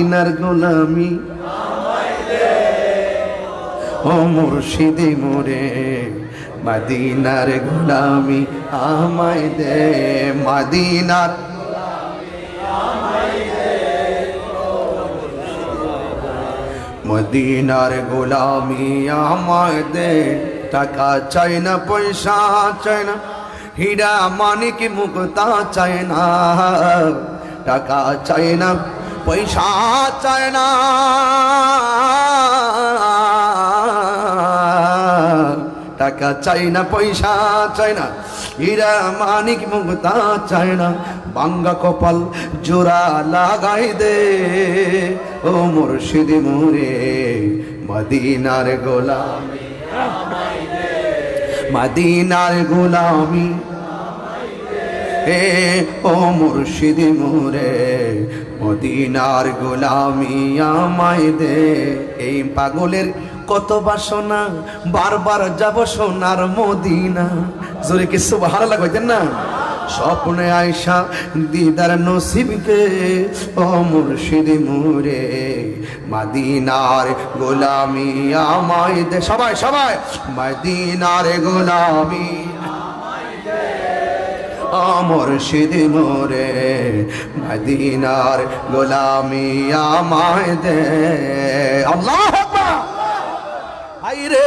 মদিনার গোলামি। ও মুর্শিদি মোরে মদিনার গোলামি আমায় দে, মদিনার মদিনার গোলামি আমায় দে। টাকা চাই না, পয়সা চাই না, হীরা মানিক মুক্তা চাই না। টাকা চাই না পয়সা চাই না টাকা চাই না পয়সা চাই না হীরা মানিক মুক্তা চাই না বাঙ্গা কপাল জোড়া লাগাই দে। ও মুর্শিদি মোরে, মদিনার গোলামি। মদিনার গোলামি। হে ও মুর্শিদি মোরে মদিনার গোলামি আমায় দে। এই পাগলের কত বাসনা, বারবার যাব সোনার মদিনা। জোরে কি ভালো লাগবেন না? স্বপ্নে আয়সা দিদার নসিবকে, ও মুর্শিদি মুরে মাদিনার গোলামি আমায় দে। সবাই সবাই, মাদিনার গোলামি আমর সিদি মোরে মদিনার গোলামি আমায় দে। আল্লাহ হাই রে